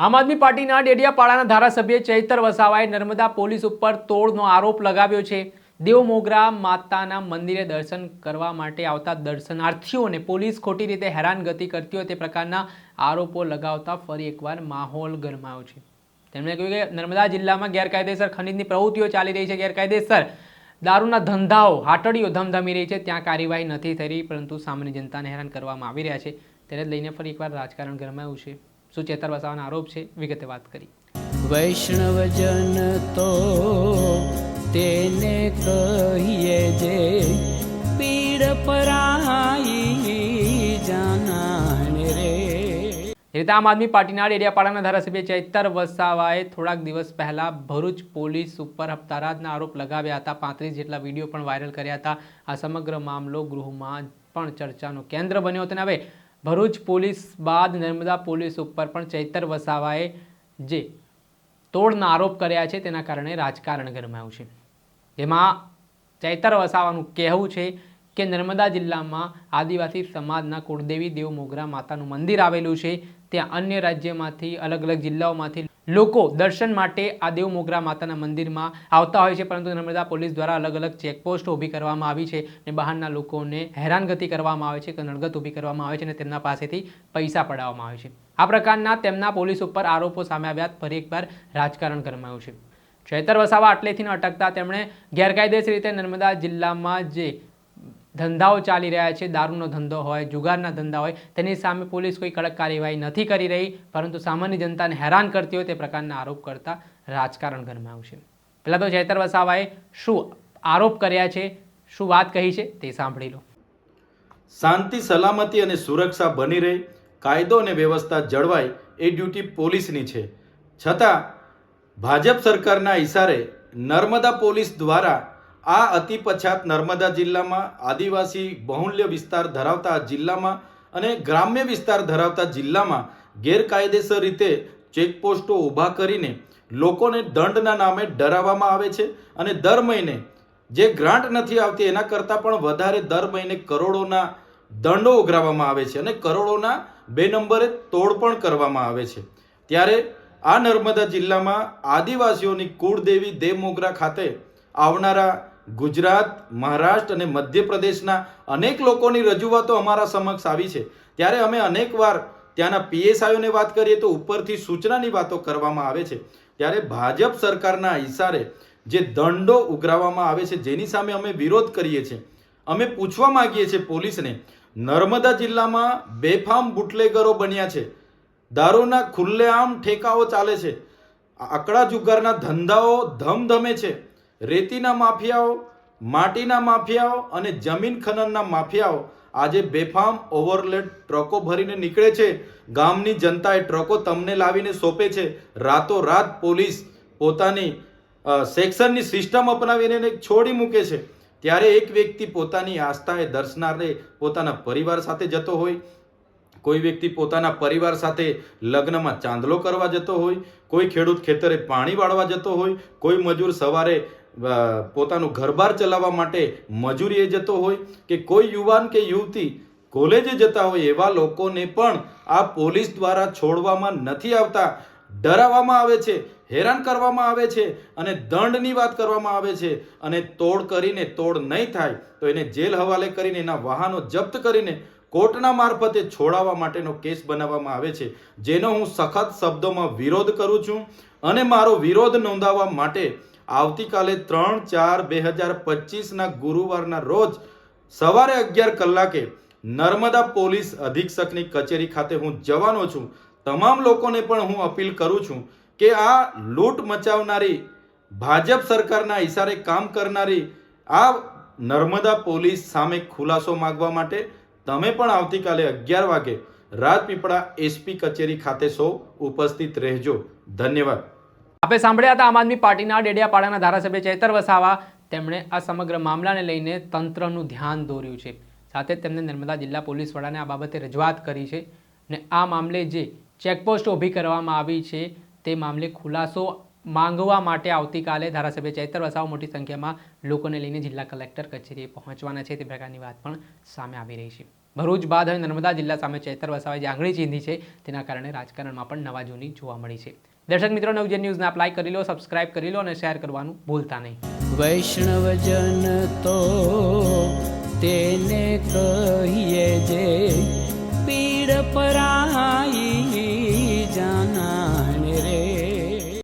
આમ આદમી પાર્ટીના ડેડિયાપાડાના ધારાસભ્ય ચૈતર વસાવાએ નર્મદા પોલીસ ઉપર તોડનો આરોપ લગાવ્યો છે. દેવ મોગરા માતાના મંદિરે દર્શન કરવા માટે આવતા દર્શનાર્થીઓને પોલીસ ખોટી રીતે હેરાનગતિ કરતી હોય તે પ્રકારના આરોપો લગાવતા ફરી એકવાર માહોલ ગરમાયો છે. તેમણે કહ્યું કે નર્મદા જિલ્લામાં ગેરકાયદેસર ખનીજની પ્રવૃત્તિઓ ચાલી રહી છે, ગેરકાયદેસર દારૂના ધંધાઓ, હાટડીઓ ધમધમી રહી છે, ત્યાં કાર્યવાહી નથી થઈ રહી, પરંતુ સામાન્ય જનતાને હેરાન કરવામાં આવી રહ્યા છે. તેને લઈને ફરી એકવાર રાજકારણ ગરમાયું છે. શું વસાવાના આરોપ છે વિગતે વાત કરી. વૈષ્ણવજન તો તેને કહીએ જે પીડ પરાઈ જાનાને રે. રીતે આમ આદમી પાર્ટીના ડેડિયાપાડાના ધારાસભ્ય ચૈતર વસાવાએ થોડાક દિવસ પહેલા ભરૂચ પોલીસ ઉપર હપ્તારાજના આરોપ લગાવ્યા હતા. પાંત્રીસ જેટલા વીડિયો પણ વાયરલ કર્યા હતા. આ સમગ્ર મામલો ગૃહમાં પણ ચર્ચાનું કેન્દ્ર બન્યો હતો અને હવે ભરૂચ પોલીસ બાદ નર્મદા પોલીસ ઉપર પણ ચૈતર વસાવાએ જે તોડના આરોપ કર્યા છે, તેના કારણે રાજકારણ ગરમાયું છે. જેમાં ચૈતર વસાવાનું કહેવું છે કે નર્મદા જિલ્લામાં આદિવાસી સમાજના કુળદેવી દેવ મોગરા માતાનું મંદિર આવેલું છે. ત્યાં અન્ય રાજ્યમાંથી અલગ અલગ જિલ્લાઓમાંથી લોકો દર્શન માટે આ દેવ મોગરા માતાના મંદિરમાં આવતા હોય છે, પરંતુ નર્મદા પોલીસ દ્વારા અલગ અલગ ચેકપોસ્ટ ઊભી કરવામાં આવી છે અને બહારના લોકોને હેરાનગતિ કરવામાં આવે છે કે નડગત ઊભી કરવામાં આવે છે અને તેમના પાસેથી પૈસા પડાવવામાં આવે છે. આ પ્રકારના તેમના પોલીસ ઉપર આરોપો સામે આવ્યા ફરી એકવાર રાજકારણ ગરમાયું છે. ચૈતર વસાવા આટલેથી ન અટકતા. તેમણે ગેરકાયદેસર રીતે નર્મદા જિલ્લામાં જે ધંધાઓ ચાલી રહ્યા છે, દારૂનો ધંધો હોય, જુગારના ધંધા હોય, તેની સામે પોલીસ કોઈ કડક કાર્યવાહી નથી કરી રહી, પરંતુ સામાન્ય જનતાને હેરાન કરતી હોય તે પ્રકારના આરોપ કરતા રાજકારણ ગરમાયું છે પહેલાં તો ચૈતર વસાવાએ શું આરોપ કર્યા છે, શું વાત કહી છે તે સાંભળી લો. શાંતિ, સલામતી અને સુરક્ષા બની રહે, કાયદો અને વ્યવસ્થા જળવાય એ ડ્યુટી પોલીસની છે. છતાં, ભાજપ સરકારના ઇશારે નર્મદા પોલીસ દ્વારા આ અતિ પછાત નર્મદા જિલ્લામાં આદિવાસી બહુલ્ય વિસ્તાર ધરાવતા જિલ્લામાં અને ગ્રામ્ય વિસ્તાર ધરાવતા જિલ્લામાં ગેરકાયદેસર રીતે ચેકપોસ્ટો ઊભા કરીને લોકોને દંડના નામે ડરાવવામાં આવે છે અને દર મહિને જે ગ્રાન્ટ નથી આવતી એના કરતાં પણ વધારે દર મહિને કરોડોના દંડો ઉઘરાવવામાં આવે છે અને કરોડોના બે નંબરે તોડ પણ કરવામાં આવે છે. ત્યારે આ નર્મદા જિલ્લામાં આદિવાસીઓની કુળદેવી દેવમોગરા ખાતે આવનારા ગુજરાત, મહારાષ્ટ્ર અને મધ્યપ્રદેશના અનેક લોકોની રજૂઆતો અમારા સમક્ષ આવી છે. ત્યારે અમે અનેકવાર ત્યાંના પીએસઆઈઓને વાત કરીએ તો ઉપરથી સૂચનાની વાતો કરવામાં આવે છે. ત્યારે ભાજપ સરકારના ઇશારે જે દંડો ઉઘરાવવામાં આવે છે, જેની સામે અમે વિરોધ કરીએ છીએ. અમે પૂછવા માગીએ છીએ પોલીસને, નર્મદા જિલ્લામાં બેફામ બુટલેગરો બન્યા છે. દારૂના ખુલ્લેઆમ ઠેકાઓ ચાલે છે. આકડા જુગારના ધંધાઓ ધમધમે છે. રેતીના માફિયાઓ, માટીના માફિયાઓ અને જમીન ખનનના માફિયાઓ આજે બેફામ ઓવરલેડ ટ્રકો ભરીને નીકળે છે. ગામની જનતા એ ટ્રકો તમને લાવીને સોંપે છે. રાતોરાત પોલીસ પોતાની સેક્શનની સિસ્ટમ અપનાવીને છોડી મૂકે છે. ત્યારે એક વ્યક્તિ પોતાની આસ્થાએ દર્શનારે પોતાના પરિવાર સાથે જતો હોય. કોઈ વ્યક્તિ પોતાના પરિવાર સાથે લગ્નમાં ચાંદલો કરવા જતો હોય. કોઈ ખેડૂત ખેતરે પાણી વાળવા જતો હોય. કોઈ મજૂર સવારે પોતાનું ઘરબાર ચલાવવા માટે મજૂરીએ જતો હોય કે કોઈ યુવાન કે યુવતી કોલેજે જતા હોય એવા લોકોને પણ આ પોલીસ દ્વારા છોડવામાં નથી આવતા. ડરાવવામાં આવે છે, હેરાન કરવામાં આવે છે અને દંડની વાત કરવામાં આવે છે અને તોડ કરીને તોડ નહીં થાય તો એને જેલ હવાલે કરીને એના વાહનો જપ્ત કરીને કોર્ટના મારફતે છોડાવવા માટેનો કેસ બનાવવામાં આવે છે. જેનો હું સખત શબ્દોમાં વિરોધ કરું છું અને મારો વિરોધ નોંધાવવા માટે આવતીકાલે ત્રણ ચાર બે હજાર પચીસના ગુરુવારના રોજ સવારે અગિયાર કલાકે નર્મદા પોલીસ અધિક્ષકની કચેરી ખાતે હું જવાનો છું. તમામ લોકોને પણ હું અપીલ કરું છું કે આ લૂંટ મચાવનારી ભાજપ સરકારના ઇશારે કામ કરનારી આ નર્મદા પોલીસ સામે ખુલાસો માંગવા માટે તમે પણ આવતીકાલે અગિયાર વાગે રાજપીપળા એસપી કચેરી ખાતે સૌ ઉપસ્થિત રહેજો. ધન્યવાદ. આપણે સાંભળ્યા હતા આમ આદમી પાર્ટીના ડેડિયાપાડાના ધારાસભ્ય ચેતર વસાવા. તેમણે આ સમગ્ર મામલાને લઈને તંત્રનું ધ્યાન દોર્યું છે. સાથે તેમણે નર્મદા જિલ્લા પોલીસ વડાને આ બાબતે રજૂઆત કરી છે અને આ મામલે જે ચેકપોસ્ટ ઊભી કરવામાં આવી છે તે મામલે ખુલાસો માંગવા માટે આવતીકાલે ધારાસભ્ય ચૈતર વસાવ મોટી સંખ્યામાં લોકોને લઈને જિલ્લા કલેક્ટર કચેરીએ પહોંચવાના છે. તે પ્રકારની વાત પણ સામે આવી રહી છે. ભરૂચ બાદ હવે નર્મદા જિલ્લા સામે ચૈતર વસાવે જે આંગળી ચીંધી છે તેના કારણે રાજકારણમાં પણ નવા જૂની જોવા મળી છે. દર્શક મિત્રો નવજન ન્યૂઝને એપ્લાય કરી લો સબસ્ક્રાઇબ કરી લો અને શેર કરવાનું ભૂલતા નહીં. વૈષ્ણવજન તો તેને કહીએ જે પીડ પરાઈ